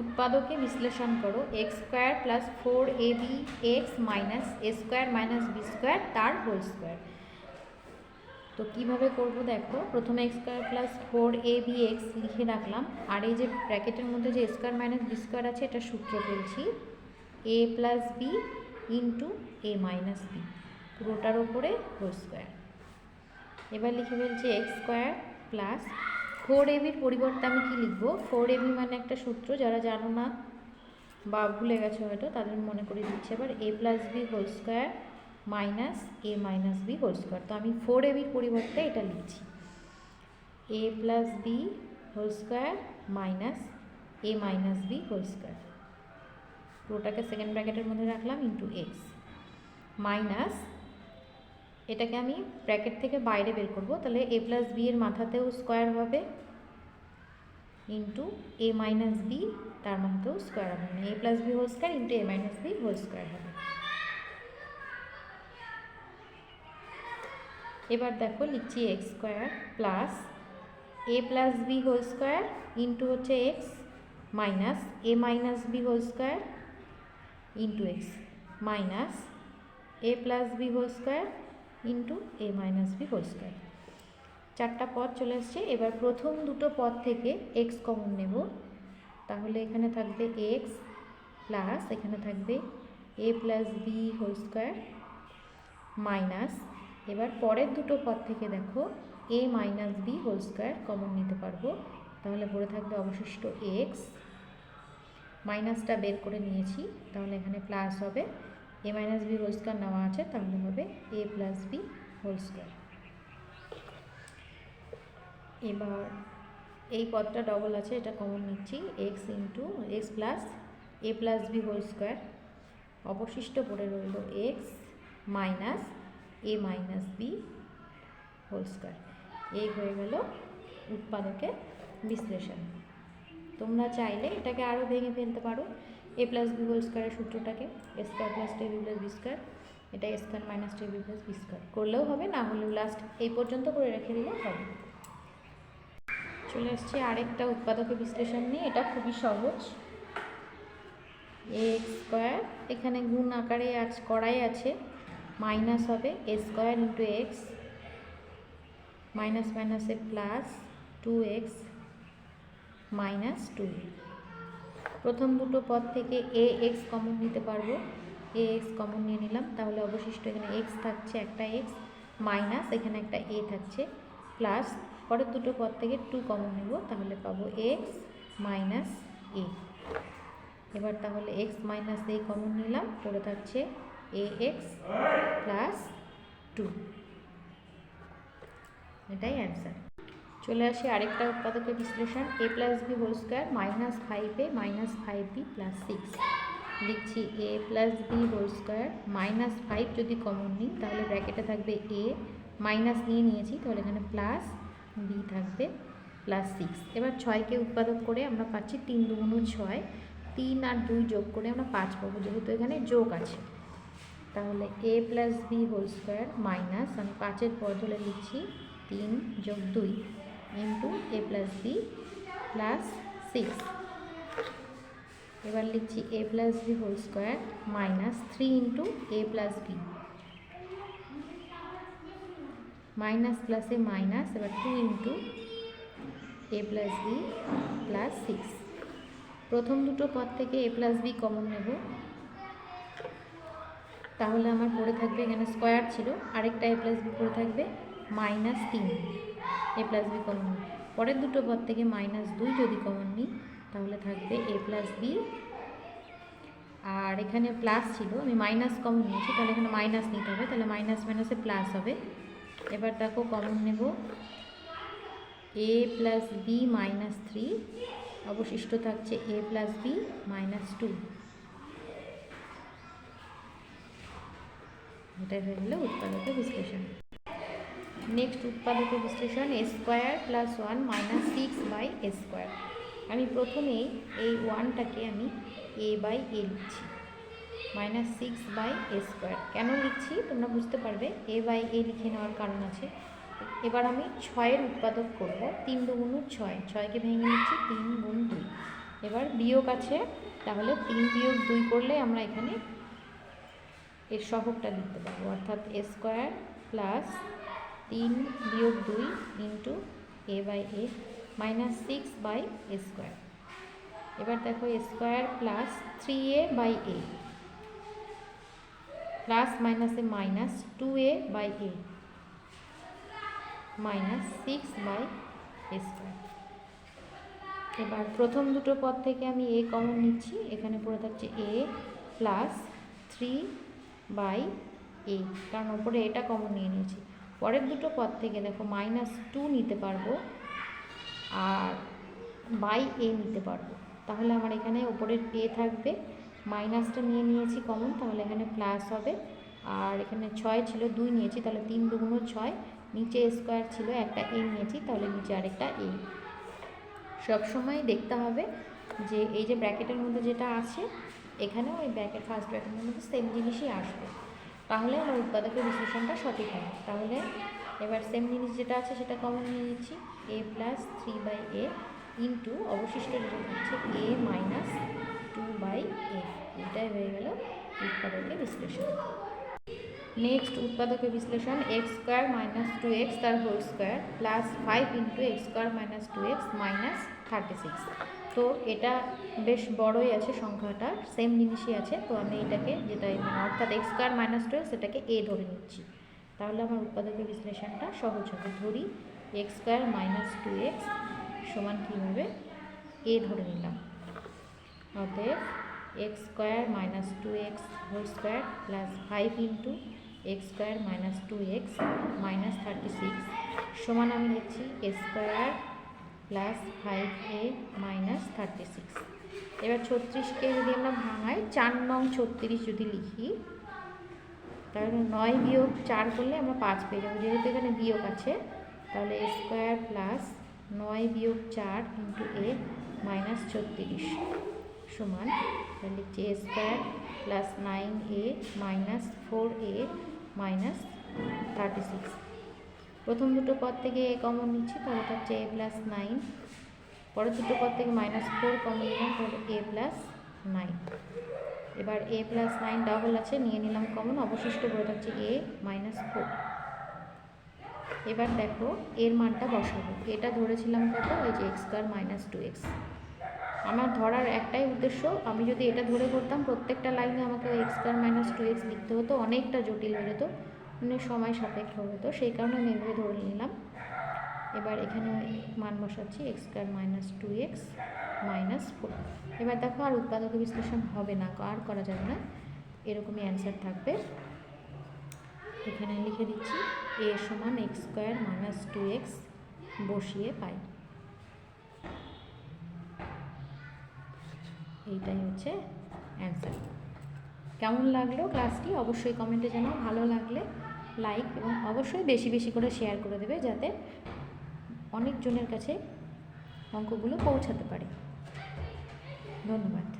উৎপাদকে বিশ্লেষণ করো x square plus four a b x minus a square minus b square তার whole square তো কীভাবে করব দেখো, প্রথমে x square plus four a b x লিখে রাখলাম, আর এই যে ব্র্যাকেটের মধ্যে যে স্কোয়ার মাইনাস বি স্কোয়ার আছে, এটা সূত্র ফেলছি a plus b into a minus b পুরোটার ওপরে হোল স্কোয়ার এবার লিখে ফেলছি এক্স স্কোয়ার প্লাস ফোর এবির পরিবর্তে আমি কী লিখব? ফোর এবি মানে একটা সূত্র, যারা জানো না বা ভুলে গেছো হয়তো, তাদের মনে করে দিচ্ছি এবার A plus B whole square minus A minus B whole square তো আমি ফোর এবির পরিবর্তে এটা লিখছি। A plus B whole square minus A minus B whole square পুরোটাকে second ব্র্যাকেটের মধ্যে রাখলাম ইন্টু এক্স মাইনাস এটাকে আমি ব্র্যাকেট থেকে বাইরে বের করব। তাহলে এ প্লাস বি এর মাথাতেও স্কোয়ার হবে ইন্টু এ মাইনাস বি তার মাথাতেও স্কোয়ার হবে। মানে A plus B whole square into A minus B whole square হবে। এবার দেখো লিখছি X square plus A plus B whole square into হচ্ছে X minus A minus B whole square into X minus A plus B whole square into A minus B whole square চারটা পদ চলে এসছে এবার প্রথম দুটো পদ থেকে এক্স কমন নেব। তাহলে এখানে থাকবে এক্স প্লাস এখানে থাকবে A plus B whole square minus এবার পরের দুটো পদ থেকে দেখো A minus B whole square common নিতে পারব। তাহলে পড়ে থাকবে অবশিষ্ট এক্স মাইনাসটা বের করে নিয়েছি। তাহলে এখানে প্লাস হবে A minus B whole square নেওয়া আছে, তাহলে হবে A plus B whole square এবার এই পদটা ডবল আছে, এটা কমন নিচ্ছি X into X plus A plus B whole square অবশিষ্ট পড়ে রইল X minus A minus B whole square এই হয়ে গেল উৎপাদকের বিশ্লেষণ। তোমরা চাইলে এটাকে আরও ভেঙে ফেলতে পারো। এ প্লাস বি হোল স্কোয়ারের সূত্রটাকে এ স্কোয়ার প্লাস টেবি প্লাস বি স্কোয়ার এটা এ স্কোয়ার মাইনাস টেবি প্লাস বি স্কোয়ার করলেও হবে, না হলেও লাস্ট এই পর্যন্ত করে রেখে দিলেও হবে। চলে আসছে আরেকটা উৎপাদকের বিশ্লেষণ নিয়ে, এটা খুবই সহজ। এক্স স্কোয়ার এখানে গুণ আকারে আজ করাই আছে মাইনাস হবে A square into X minus মাইনাসে plus two X minus two প্রথম দুটো পদ থেকে এ, এক্স কমন নিতে পারব। এ, এক্স কমন নিয়ে নিলাম। তাহলে অবশিষ্ট এখানে এক্স থাকছে একটা এক্স, মাইনাস এখানে একটা এ থাকছে। প্লাস পরের দুটো পদ থেকে টু কমন নেব। তাহলে পাবো এক্স মাইনাস এ। এবার তাহলে এক্স মাইনাস এ কমন নিলাম। পড়ে থাকছে এ, এক্স প্লাস টু। এটাই অ্যান্সার চলে আসি আরেকটা উৎপাদকের বিশ্লেষণ A plus B whole square minus five A minus five B plus six লিখছি A plus B whole square minus five যদি কমন নিই, তাহলে ব্র্যাকেটে থাকবে এ মাইনাস নিয়ে নিয়েছি, তাহলে এখানে প্লাস বি থাকবে প্লাস সিক্স এবার ছয়কে উৎপাদক করে আমরা পাচ্ছি তিন দুগুণ ছয়। তিন আর দুই যোগ করে আমরা পাঁচ পাবো, যেহেতু এখানে যোগ আছে। তাহলে A plus B whole square minus আমি পাঁচের পর ধরে লিখছি তিন যোগ দুই। Into A plus B plus six এবার লিখছি A plus B whole square minus three into A plus B minus প্লাসে মাইনাস এবার two into A plus B plus six প্রথম দুটো পদ থেকে এ প্লাস বি কমন নেব। তাহলে আমার পড়ে থাকবে এখানে স্কোয়ার ছিল, আরেকটা এ প্লাস বি পড়ে থাকবে মাইনাস তিন। এ প্লাস বি কমন পরের দুটো পদ থেকে মাইনাস দুই যদি কমন নিই, তাহলে থাকবে এ প্লাস বি। আর এখানে প্লাস ছিল, আমি মাইনাস কমন নিয়েছি, তাহলে এখানে মাইনাস নিতে হবে, তাহলে মাইনাস মাইনাসে প্লাস হবে। এবার দেখো কমন নেব। A plus B minus three, অবশিষ্ট থাকছে A plus B minus two. এটাই হয়ে গেল উৎপাদকের বিশ্লেষণ। নেক্সট উৎপাদকের বিশ্লেষণ A square plus one minus six by A square আমি প্রথমেই এই ওয়ানটাকে আমি এ বাই এ লিখছি। Minus six by A square কেন লিখছি? তোমরা বুঝতে পারবে। এ বাই এ লিখে নেওয়ার কারণ আছে। এবার আমি ছয়ের উৎপাদক করব। তিন দুগুণ ছয়। ছয়কে ভেঙে নিচ্ছি, তিন গুণ দুই। এবার বিয়োগ আছে, তাহলে তিন বিয়োগ দুই করলে আমরা এখানে এর সহগটা লিখতে পারব। অর্থাৎ এ স্কোয়ার প্লাস তিন বিয়োগ দুই into A by A minus six by A square এবার দেখো square plus three A by A plus মাইনাসে minus two A by A minus six by A square এবার প্রথম দুটো পদ থেকে আমি এ কমন নিচ্ছি। এখানে পড়ে থাকছে A plus three by A কারণ ওপরে এটা কমন নিয়ে নিয়েছি। পরের দুটো পদ থেকে দেখো মাইনাস টু নিতে পারব আর বাই এ নিতে পারব। তাহলে আমার এখানে ওপরের এ থাকবে। মাইনাসটা নিয়ে নিয়েছি কমন তাহলে এখানে প্লাস হবে। আর এখানে ছয় ছিল, দুই নিয়েছি, তাহলে তিন দুগুণ ছয়। নিচে স্কোয়ার ছিল, একটা এ নিয়েছি, তাহলে নিচে আরেকটা এ সবসময় দেখতে হবে যে এই যে ব্র্যাকেটের মধ্যে যেটা আছে, এখানেও ওই ব্র্যাকেট ফার্স্ট ব্র্যাকেটের মধ্যে সেম জিনিসই আসবে। তাহলে আমার উৎপাদকের বিশ্লেষণটা সঠিক হয় তাহলে এবার সেম জিনিস যেটা আছে সেটা কমন নিয়ে নিচ্ছি। A plus three by A into অবশিষ্ট যেটা হচ্ছে A minus two by A এটাই হয়ে গেল উৎপাদকের বিশ্লেষণ। নেক্সট উৎপাদকের বিশ্লেষণ X square minus two X তার whole square plus five into X square minus two X minus thirty six তো এটা বেশ বড়ই আছে সংখ্যাটা সেম জিনিসই আছে। তো আমি এটাকে যেটা অর্থাৎ X square minus two X এটাকে এ ধরে নিচ্ছি। তাহলে আমার উৎপাদকের বিশ্লেষণটা সহজ হবে। ধরি X square minus two X সমান কীভাবে? এ ধরে নিলাম। অতএব X square minus two X whole square plus five into X square minus two X minus thirty six সমান আমি লিখছি A square plus five A minus thirty six. এবার ছত্রিশকে যদি আমরা ভাঙাই, চার নং ছত্রিশ যদি লিখি, তাহলে নয় বিয়োগ চার করলে আমরা পাঁচ পেয়ে যাব। যেহেতু এখানে বিয়োগ আছে, তাহলে স্কোয়ার প্লাস নয় বিয়োগ চার ইন্টু এ মাইনাস ছত্রিশ সমান, তাহলে লিখছি square plus nine A minus four A minus thirty six. প্রথম দুটো পদ থেকে এ কমন নিচ্ছি, তাহলে হচ্ছে এ প্লাস নাইন পরের দুটো পদ থেকে মাইনাস ফোর কমন নিলাম, তাহলে এ প্লাস নাইন এবার এ প্লাস নাইন ডাবল আছে, নিয়ে নিলাম কমন অবশিষ্ট পড়ে থাকছে এ মাইনাস ফোর এবার দেখো, এর মানটা বসাবো। এটা ধরেছিলাম কত ওই যে X square minus two X আমার ধরার একটাই উদ্দেশ্য, আমি যদি এটা ধরে করতাম, প্রত্যেকটা লাইনে আমাকে X square minus two X লিখতে হতো, অনেকটা জটিল হয়ে যেত। মানে সময় সাপেক্ষ হতো সেই কারণে আমি এভাবে ধরে নিলাম। এবার এখানে মান বসাচ্ছি X square minus two X minus four এবার দেখো আর উৎপাদক বিশ্লেষণ হবে না, আর করা যাবে না। এরকমই অ্যান্সার থাকবে। এখানে লিখে দিচ্ছি এ সমান X square minus two X বসিয়ে পাই। এইটাই হচ্ছে অ্যান্সার কেমন লাগল ক্লাসটি অবশ্যই কমেন্টে জানাও, ভালো লাগলে। লাইক এবং অবশ্যই বেশি বেশি করে শেয়ার করে দেবে যাতে অনেকজনের কাছে অঙ্কগুলো পৌঁছাতে পারে। ধন্যবাদ।